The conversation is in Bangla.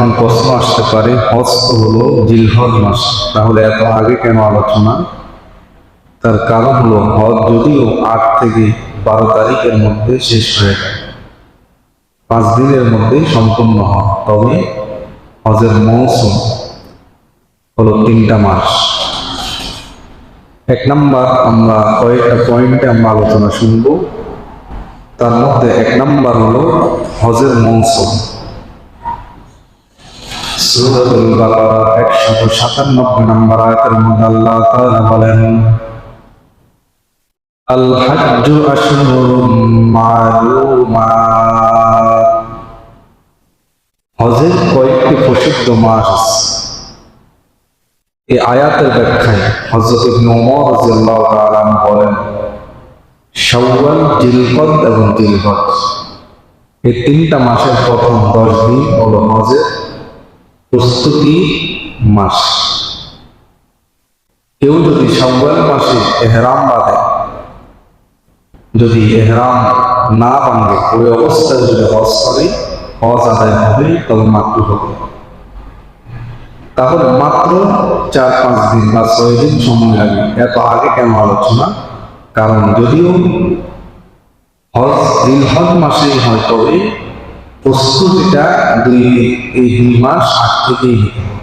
এখন প্রশ্ন আসতে পারে, হজ হলো জিলহজ মাস। তাহলে এত আগে কেন আলোচনা? তার কারণ হলো হজ যদিও আট থেকে বারো তারিখের মধ্যে শেষ হয়ে পাঁচ দিনের মধ্যেই সম্পূর্ণ হয়। তবে হজের মৌসুম হলো তিনটা মাস। এক নাম্বার আমরা কয়েকটা পয়েন্টে আমরা আলোচনা শুনব। তার মধ্যে এক নাম্বার হলো হজের মৌসুম। সূরাতুল বাকারা 197 নম্বর আয়াতের মধ্যে আল্লাহ তাআলা বলেন আল হাজ্জু আশহুরুম মালুমাত। হজের কয়েকটি প্রসিদ্ধ মাস এই আয়াতের ব্যাখ্যায় হযরত ইবনে ওমর রাদিয়াল্লাহু তাআলা বলেন, শাওয়াল জিলকদ এবং জিলহজ এই তিনটা মাসের প্রথম দশ দিন প্রস্তুতি মাস। কেউ যদি শাওয়াল মাসে এহরাম বাঁধে, যদি এহরাম না ভাঙে ওই অবস্থায় যদি হজ করে, হজ আদায় হবে, তবে মাত্র হবে। তাহলে মাত্র চার পাঁচ দিন বা ছয় দিন সময় লাগে। এত আগে কেন আলোচনা? কারণ যদিও হজ দিন হজ মাসেই হয় তবে প্রস্তুতিটা দুই এই দুই মাস আগ থেকেই নিতে হবে।